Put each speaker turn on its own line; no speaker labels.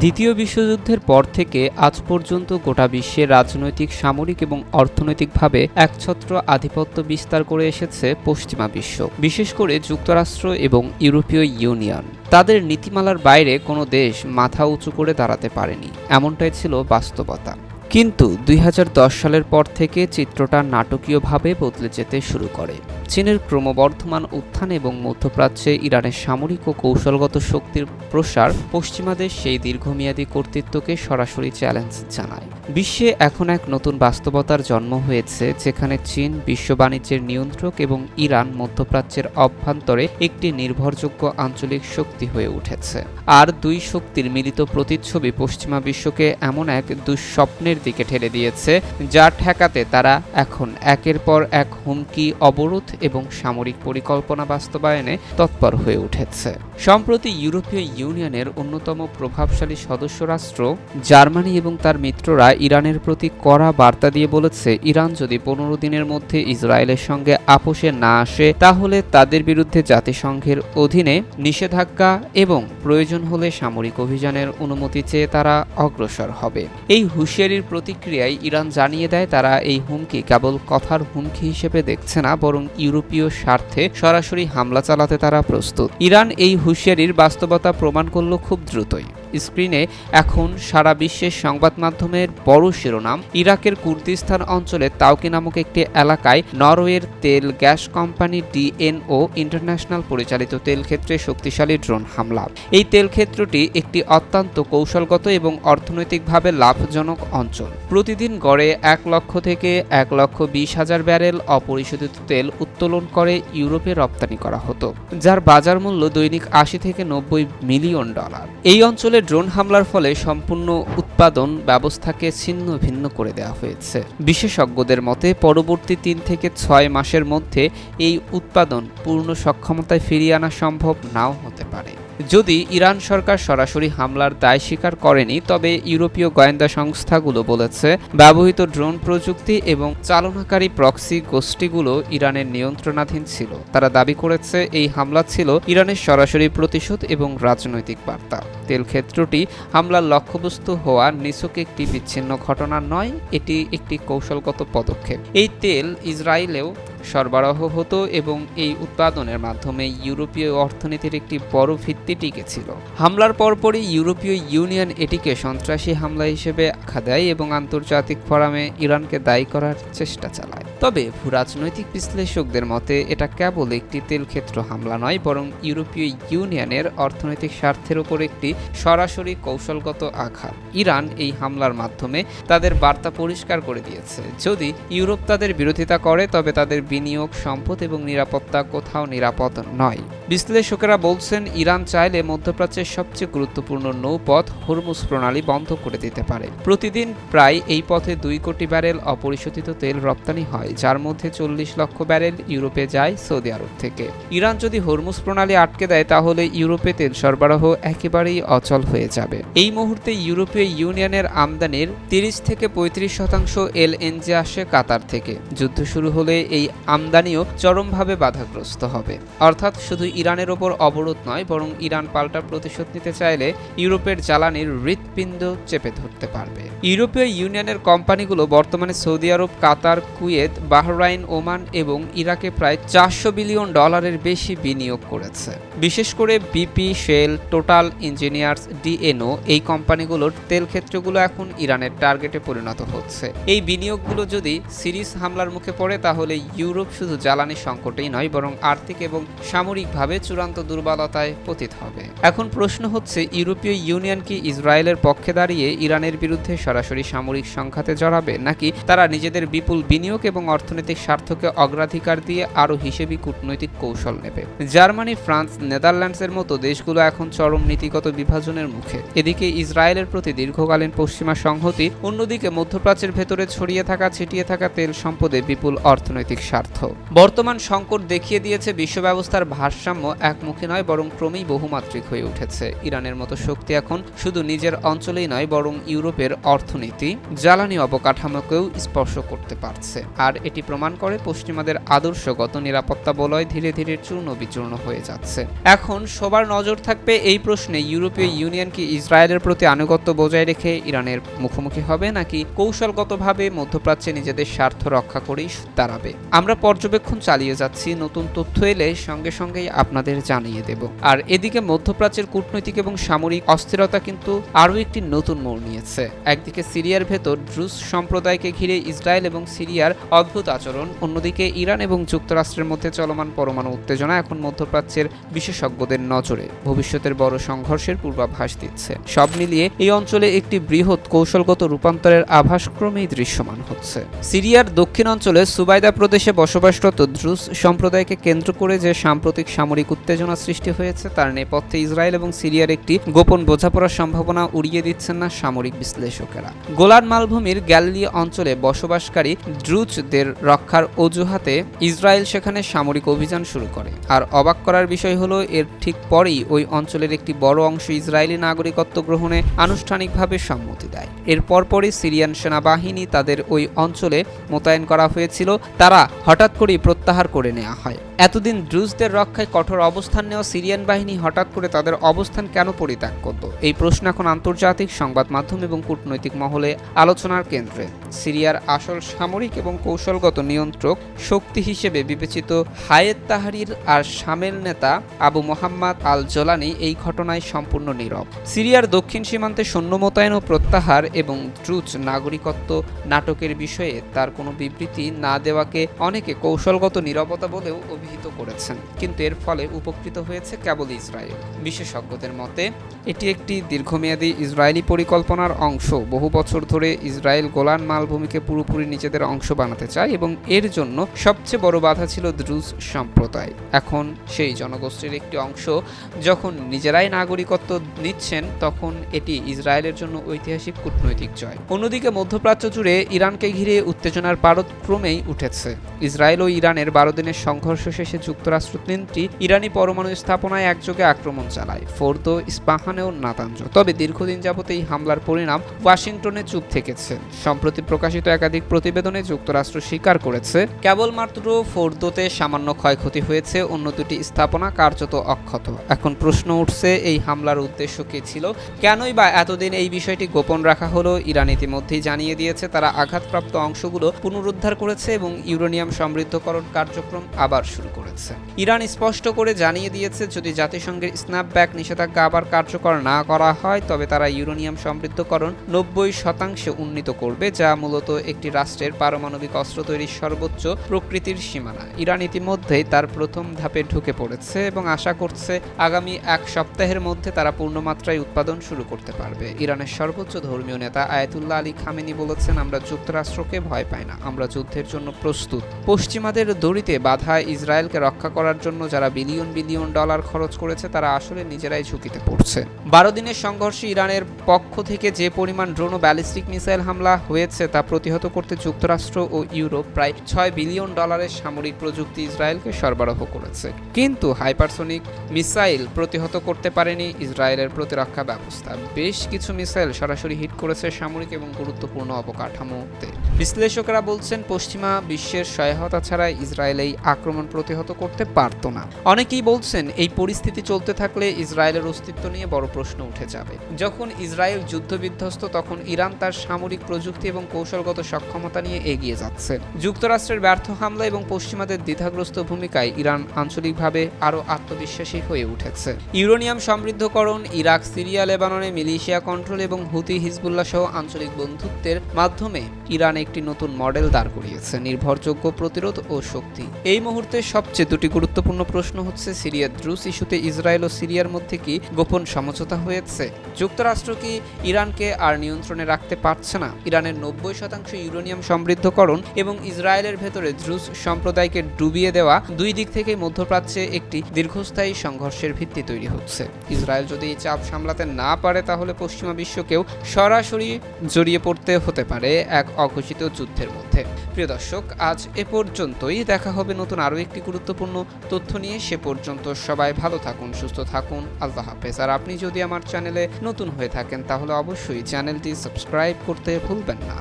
দ্বিতীয় বিশ্বযুদ্ধের পর থেকে আজ পর্যন্ত গোটা বিশ্বে রাজনৈতিক, সামরিক এবং অর্থনৈতিকভাবে একছত্র আধিপত্য বিস্তার করে এসেছে পশ্চিমা বিশ্ব, বিশেষ করে যুক্তরাষ্ট্র এবং ইউরোপীয় ইউনিয়ন। তাদের নীতিমালার বাইরে কোনো দেশ মাথা উঁচু করে দাঁড়াতে পারেনি, এমনটাই ছিল বাস্তবতা। কিন্তু দুই হাজার দশ সালের পর থেকে চিত্রটা নাটকীয়ভাবে বদলে যেতে শুরু করে। চীনের ক্রমবর্ধমান উত্থান এবং মধ্যপ্রাচ্যে ইরানের সামরিক ও কৌশলগত শক্তির প্রসার পশ্চিমা দেশ সেই দীর্ঘমেয়াদী কর্তৃত্বকে সরাসরি চ্যালেঞ্জ জানায়। বিশ্বে এখন এক নতুন বাস্তবতার জন্ম হয়েছে, যেখানে চীন বিশ্ব বাণিজ্যের নিয়ন্ত্রক এবং ইরান মধ্যপ্রাচ্যের অভ্যন্তরে একটি নির্ভরযোগ্য আঞ্চলিক শক্তি হয়ে উঠেছে। আর দুই শক্তির মিলিত প্রতিচ্ছবি পশ্চিমা বিশ্বকে এমন এক দুঃস্বপ্নের দিকে ঠেলে দিয়েছে, যা ঠেকাতে তারা এখন একের পর এক হুমকি, অবরোধ এবং সামরিক পরিকল্পনা বাস্তবায়নে তৎপর হয়ে উঠেছে। সম্প্রতি ইউরোপীয় ইউনিয়নের অন্যতম প্রভাবশালী সদস্য রাষ্ট্র জার্মানি এবং তার মিত্ররা ইরানের প্রতি কড়া বার্তা দিয়ে বলেছে, ইরান যদি পনেরো দিনের মধ্যে ইসরায়েলের সঙ্গে আপোষে না আসে, তাহলে তাদের বিরুদ্ধে জাতিসংঘের অধীনে নিষেধাজ্ঞা এবং প্রয়োজন হলে সামরিক অভিযানের অনুমতি চেয়ে তারা অগ্রসর হবে। এই হুঁশিয়ারির প্রতিক্রিয়ায় ইরান জানিয়ে দেয়, তারা এই হুমকি কেবল কথার হুমকি হিসেবে দেখছে না, বরং ইউরোপীয় স্বার্থে সরাসরি হামলা চালাতে তারা প্রস্তুত। ইরান এই হুঁশিয়ারির বাস্তবতা প্রমাণ করল খুব দ্রুতই। স্ক্রিনে এখন সারা বিশ্বের সংবাদ মাধ্যমের বড় শিরোনাম, ইরাকের কুর্দিস্তান অঞ্চলে তাওকি নামক একটি এলাকায় নরওয়ের তেল গ্যাস কোম্পানি ডিএনও ইন্টারন্যাশনাল পরিচালিত তেল ক্ষেত্রে শক্তিশালী ড্রোন হামলা। এই তেল ক্ষেত্রটি একটি অত্যন্ত কৌশলগত এবং অর্থনৈতিকভাবে লাভজনক অঞ্চল। প্রতিদিন গড়ে এক লক্ষ থেকে এক লক্ষ বিশ হাজার ব্যারেল অপরিশোধিত তেল উত্তোলন করে ইউরোপে রপ্তানি করা হতো, যার বাজার মূল্য দৈনিক আশি থেকে নব্বই মিলিয়ন ডলার। এই অঞ্চলে ড্রোন হামলার ফলে সম্পূর্ণ উৎপাদন ব্যবস্থাকে ছিন্ন ভিন্ন করে দেওয়া হয়েছে। বিশেষজ্ঞদের মতে, পরবর্তী তিন থেকে ছয় মাসের মধ্যে এই উৎপাদন পূর্ণ সক্ষমতায় ফিরিয়ে আনা সম্ভব নাও হতে পারে। যদি ইরান সরকার সরাসরি হামলার দায় স্বীকার করেনি, তবে ইউরোপীয় গোয়েন্দা সংস্থাগুলো বলেছে, ব্যবহৃত ড্রোন প্রযুক্তি এবং চালনাকারী প্রক্সি গোষ্ঠীগুলো ইরানের নিয়ন্ত্রণাধীন ছিল। তারা দাবি করেছে, এই হামলা ছিল ইরানের সরাসরি প্রতিশোধ এবং রাজনৈতিক বার্তা। তেল ক্ষেত্রটি হামলার লক্ষ্যবস্তু হওয়া নিছক একটি বিচ্ছিন্ন ঘটনা নয়, এটি একটি কৌশলগত পদক্ষেপ। এই তেল ইসরায়েলেও সরবরাহ হতো এবং এই উৎপাদনের মাধ্যমে ইউরোপীয় অর্থনীতির একটি বড় ভিত্তি টিকেছিল হামলার পরপরই ইউরোপীয় ইউনিয়ন এটিকে সন্ত্রাসী হামলা হিসেবে আখ্যা দেয় এবং আন্তর্জাতিক ফোরামে ইরানকে দায়ী করার চেষ্টা চালায়। তবে ভূরাজনৈতিক বিশ্লেষকদের মতে, এটা কেবল একটি তেলক্ষেত্র হামলা নয়, বরং ইউরোপীয় ইউনিয়নের অর্থনৈতিক স্বার্থের উপর একটি সরাসরি কৌশলগত আঘাত। ইরান এই হামলার মাধ্যমে তাদের বার্তা পরিষ্কার করে দিয়েছে। যদি ইউরোপ তাদের বিরোধিতা করে, তবে তাদের বিনিয়োগ সম্পদ এবং নিরাপত্তা কোথাও নিরাপদ নয়। বিশ্লেষকেরা বলছেন, ইরান চাইলে মধ্যপ্রাচ্যের সবচেয়ে গুরুত্বপূর্ণ নৌপথ হরমুজ প্রণালী বন্ধ করে দিতে পারে। প্রতিদিন প্রায় এই পথে দুই কোটি ব্যারেল অপরিশোধিত তেল রপ্তানি হয়। যার মধ্যে চল্লিশ লক্ষ ব্যারেল ইউরোপে যায় সৌদি আরব থেকে। ইরান যদি হরমুজ প্রণালী আটকে দেয়, তাহলে ইউরোপে তেল সরবরাহ একেবারেই অচল হয়ে যাবে। এই মুহূর্তে ইউরোপীয় ইউনিয়নের আমদানির তিরিশ থেকে পঁয়ত্রিশ শতাংশ এলএনজি আসে কাতার থেকে। যুদ্ধ শুরু হলে এই আমদানিও চরমভাবে বাধাগ্রস্ত হবে। অর্থাৎ শুধু ইরানের ওপর অবরোধ নয়, বরং ইরান পাল্টা প্রতিশোধ নিতে চাইলে ইউরোপের জ্বালানির হৃৎপিণ্ড চেপে ধরতে পারবে। ইউরোপীয় ইউনিয়নের কোম্পানিগুলো বর্তমানে Saudi Arab, Qatar, Kuwait Bahrain, Oman এবং ইরাকে প্রায় চারশো বিলিয়ন ডলারের বেশি বিনিয়োগ করেছে। বিশেষ করে BP, Shell, Total engineers, DNO এই কোম্পানিগুলোর তেল ক্ষেত্রগুলো এখন ইরানের টার্গেটে পরিণত হচ্ছে। এই বিনিয়োগগুলো যদি সিরিজ হামলার মুখে পড়ে, তাহলে ইউরোপ শুধু জ্বালানি সংকটেই নয়, বরং আর্থিক এবং সামরিকভাবে চূড়ান্ত দুর্বলতায় পতিত হবে। এখন প্রশ্ন হচ্ছে, ইউরোপীয় ইউনিয়ন কি ইসরায়েলের পক্ষে দাঁড়িয়ে ইরানের বিরুদ্ধে সরাসরি সামরিক সংঘাতে জড়াবে, নাকি তারা নিজেদের বিপুল বিনিয়োগ এবং অর্থনৈতিক স্বার্থকে অগ্রাধিকার দিয়ে আরও হিসেবি কূটনৈতিক কৌশল নেবে। জার্মানি, ফ্রান্স, নেদারল্যান্ডসের মতো দেশগুলো এখন চরম নীতিগত বিভাজনের মুখে। এদিকে ইসরায়েলের প্রতি দীর্ঘকালীন পশ্চিমা সংহতি, অন্যদিকে মধ্যপ্রাচ্যের ভেতরে ছড়িয়ে থাকা, ছিটিয়ে থাকা তেল সম্পদে বিপুল অর্থনৈতিক স্বার্থ। বর্তমান সংকট দেখিয়ে দিয়েছে বিশ্ব ব্যবস্থার ভারসাম্য, একমুখী নয়, বরং ক্রমেই বহুমাত্রিক হয়ে উঠেছে। ইরানের মতো শক্তি এখন শুধু নিজের অঞ্চলেই নয়, বরং ইউরোপের অর্থনীতি, জ্বালানি অবকাঠামোকেও স্পর্শ করতে পারছে। আর এটি প্রমাণ করে পশ্চিমাদের আদর্শগত নিরাপত্তা বলয় ধীরে ধীরে চূর্ণ বিচূর্ণ হয়ে যাচ্ছে। এখন সবার নজর থাকবে এই প্রশ্নে ইউরোপীয় ইউনিয়ন কি ইসরায়েলের প্রতি আনুগত্য বজায় রেখে ইরানের মুখোমুখি হবে নাকি কৌশলগতভাবে মধ্যপ্রাচ্যে নিজেদের স্বার্থ রক্ষা করেই দাঁড়াবে? আমরা পর্যবেক্ষণ চালিয়ে যাচ্ছি, নতুন তথ্য এলে সঙ্গে সঙ্গেই আপনাদের জানিয়ে দেব। আর এদিকে মধ্যপ্রাচ্যের কূটনৈতিক এবং সামরিক অস্থিরতা কিন্তু আরও একটি নতুন মোড় নিয়েছে। একদিকে সিরিয়ার ভেতর ড্রুজ সম্প্রদায়কে ঘিরে ইসরায়েল এবং সিরিয়ার অদ্ভুত আচরণ। অন্যদিকে ইরান এবং যুক্তরাষ্ট্রের মধ্যে চলমান পরমাণু উত্তেজনা এখন মধ্যপ্রাচ্যের বিশেষজ্ঞদের নজরে। ভবিষ্যতের বড় সংঘর্ষের পূর্বাভাস দিচ্ছে। সব মিলিয়ে এই অঞ্চলে একটি বৃহৎ কৌশলগত রূপান্তরের আভাস ক্রমেই দৃশ্যমান হচ্ছে। সিরিয়ার দক্ষিণ অঞ্চলে সুবাইদা প্রদেশে বসবাসরত দ্রুজ সম্প্রদায়কে কেন্দ্র করে যে সাম্প্রতিক সামরিক উত্তেজনা সৃষ্টি হয়েছে, তার নেপথ্যে ইসরায়েল এবং সিরিয়ার একটি গোপন বোঝাপড়ার সম্ভাবনা উড়িয়ে দিচ্ছেন না সামরিক বিশ্লেষকেরা। গোলান মালভূমির গ্যালিলি অঞ্চলে বসবাসকারী দ্রুজদের রক্ষার অজুহাতে ইসরায়েল সেখানে সামরিক অভিযান শুরু করে। আর অবাক করার বিষয় হলো, এর ঠিক পরেই ওই অঞ্চলের একটি বড় অংশ ইসরায়েলি নাগরিকত্ব গ্রহণে আনুষ্ঠানিকভাবে সম্মতি দেয়। এর পরপরই সিরিয়ান সেনাবাহিনী তাদের ওই অঞ্চলে মোতায়েন করা হয়েছিল। তারা হঠাৎ করেই প্রত্যাহার করে নেওয়া হয়। এতদিন ড্রুজদের রক্ষায় কঠোর অবস্থান নেওয়া সিরিয়ান বাহিনী হঠাৎ করে তাদের অবস্থান কেন পরিত্যাগ করত? এই প্রশ্ন এখন আন্তর্জাতিক সংবাদ মাধ্যম এবং কূটনৈতিক মহলে আলোচনার কেন্দ্রে। সিরিয়ার আসল সামরিক এবং কৌশলগত নিয়ন্ত্রক শক্তি হিসেবে বিবেচিত হায়েত তাহারির আর সামেল নেতা আবু মোহাম্মদ আল জোলানি এই ঘটনায় সম্পূর্ণ নীরব। সিরিয়ার দক্ষিণ সীমান্তে সৈন্য মোতায়েন ও প্রত্যাহার এবং ড্রুজ নাগরিকত্ব নাটকের বিষয়ে তার কোনো বিবৃতি না দেওয়াকে অনেকে কৌশলগত নীরবতা বলেও অভিহিত করেছেন। কিন্তু এর ফলে উপকৃত হয়েছে কেবল ইসরায়েল। বিশেষজ্ঞদের মতে, এটি একটি দীর্ঘমেয়াদী ইসরায়েলি পরিকল্পনার অংশ। বহু বছর ধরে ইসরায়েল গোলান মালভূমিকে পুরোপুরি নিজেদের অংশ বানাতে চায় এবং এর জন্য সবচেয়ে বড় বাধা ছিল দ্রুজ সম্প্রদায়। এখন সেই জনগোষ্ঠীর একটি অংশ যখন নিজেরাই নাগরিকত্ব নিচ্ছেন, তখন এটি ইসরায়েলের জন্য ঐতিহাসিক কূটনৈতিক জয়। অন্যদিকে মধ্যপ্রাচ্য জুড়ে ইরানকে ঘিরে উত্তেজনার পারদ ক্রমেই উঠেছে। ইসরায়েল ও ইরানের বারো দিনের সংঘর্ষ শেষে যুক্তরাষ্ট্র তিনটি ইরানি পরমাণু স্থাপনায় একযোগে আক্রমণ চালায়, ফোর্দো, ইস্পাহানে ও নাতাঞ্জ তবে দীর্ঘদিন যাবত এই হামলার পরিণাম ওয়াশিংটনে চুপ থেকেছে। সম্প্রতি প্রকাশিত একাধিক প্রতিবেদনে যুক্তরাষ্ট্র স্বীকার করেছে। কেবলমাত্র ফোর্দোতে সামান্য ক্ষয়ক্ষতি হয়েছে, অন্য দুটি স্থাপনা কার্যত অক্ষত। এখন প্রশ্ন উঠছে, এই হামলার উদ্দেশ্য কি ছিল? কেনই বা এতদিন এই বিষয়টি গোপন রাখা হলো? ইরান ইতিমধ্যেই জানিয়ে দিয়েছে, তারা আঘাতপ্রাপ্ত অংশগুলো পুনরুদ্ধার করেছে এবং ইউরেনিয়াম সমৃদ্ধকরণ কার্যক্রম আবার শুরু করেছে। ইরান স্পষ্ট করে জানিয়ে দিয়েছে, যদি জাতিসংঘের স্ন্যাপব্যাক নিষেধাজ্ঞা আবার কার্যকর না করা হয়, তবে তারা ইউরেনিয়াম সমৃদ্ধকরণ নব্বই শতাংশে উন্নীত করবে, যা মূলত একটি রাষ্ট্রের পারমাণবিক অস্ত্র তৈরির সর্বোচ্চ প্রকৃতির সীমানা। ইরান ইতিমধ্যেই তার প্রথম ধাপে ঢুকে পড়েছে এবং আশা করছে আগামী এক সপ্তাহের মধ্যে তারা পূর্ণমাত্রায় উৎপাদন শুরু করতে পারবে। ইরানের সর্বোচ্চ ধর্মীয় নেতা আয়াতুল্লাহ আলী খামেনি বলেছেন, আমরা যুক্তরাষ্ট্রকে ভয় পাই না। আমরা যুদ্ধের জন্য প্রস্তুত। পশ্চিমাদের দড়িতে বাধা ইসরায়েলকে রক্ষা করার জন্য যারা বিলিয়ন বিলিয়ন ডলার খরচ করেছে, তারা আসলে নিজেরাই ঝুঁকিতে পড়ছে। বারো দিনের সংঘর্ষে ইরানের পক্ষ থেকে যে পরিমাণ ড্রোন ও ব্যালিস্টিক মিসাইল হামলা হয়েছে, তা প্রতিহত করতে যুক্তরাষ্ট্র ও ইউরোপ প্রায় ছয় বিলিয়ন ডলারের সামরিক প্রযুক্তি ইসরায়েলকে সরবরাহ করেছে। কিন্তু হাইপারসোনিক মিসাইল প্রতিহত করতে পারেনি ইসরায়েলের প্রতিরক্ষা ব্যবস্থা। বেশ কিছু মিসাইল সরাসরি হিট করেছে সামরিক এবং গুরুত্বপূর্ণ অবকাঠামোতে। বিশ্লেষকরা বলছেন, পশ্চিমা বিশ্বের সহায়তা ছাড়া ইসরায়েল এই আক্রমণ প্রতিহত করতে পারত না। অনেকেই বলছেন, এই পরিস্থিতি চলতে থাকলে ইসরায়েলের অস্তিত্ব নিয়ে বড় প্রশ্ন উঠে যাবে। যখন ইসরায়েল যুদ্ধবিধ্বস্ত, তখন ইরান তার সামরিক প্রযুক্তি এবং কৌশলগত সক্ষমতা নিয়ে এগিয়ে যাচ্ছে। যুক্তরাষ্ট্রের ব্যর্থ হামলা এবং পশ্চিমাদের দ্বিধাগ্রস্ত ভূমিকায় ইরান আঞ্চলিকভাবে আরও আত্মবিশ্বাসী হয়ে উঠেছে। ইউরেনিয়াম সমৃদ্ধকরণ, ইরাক, সিরিয়া, লেবাননে মিলিশিয়া কন্ট্রোল এবং হুতি হিজবুল্লাহ সহ আঞ্চলিক বন্ধুত্বের মাধ্যমে ইরান একটি নতুন মডেল দাঁড় করিয়েছে, নির্ভরযোগ্য প্রতিরোধ ও শক্তি। এই মুহূর্তে সবচেয়ে দুটি গুরুত্বপূর্ণ প্রশ্ন হচ্ছে, সিরিয়ার দ্রুস ইস্যুতে ইসরায়েল ও সিরিয়ার মধ্যে কি গোপন সমঝোতা হয়েছে? যুক্তরাষ্ট্র কি ইরানকে আর নিয়ন্ত্রণে রাখতে পারছে না? ইরানের নব্বই শতাংশ ইউরেনিয়াম সমৃদ্ধকরণ এবং ইসরায়েলের ভেতরে দ্রুস সম্প্রদায়কে ডুবিয়ে দেওয়া দুই দিক থেকে মধ্যপ্রাচ্যে একটি দীর্ঘস্থায়ী সংঘর্ষের ভিত্তি তৈরি হচ্ছে। ইসরায়েল যদি এই চাপ সামলাতে না পারে, তাহলে পশ্চিমা বিশ্বকেও সরাসরি জড়িয়ে পড়তে হতে পারে এক অঘোষিত যুদ্ধের মধ্যে। প্রিয় দর্শক, আজ এ পর্যন্তই। দেখা হবে নতুন আরও একটি গুরুত্বপূর্ণ তথ্য নিয়ে। সে পর্যন্ত সবাই ভালো থাকুন, সুস্থ থাকুন। আল্লাহ হাফেজ। আর আপনি যদি আমার চ্যানেলে নতুন হয়ে থাকেন, তাহলে অবশ্যই চ্যানেলটি সাবস্ক্রাইব করতে ভুলবেন না।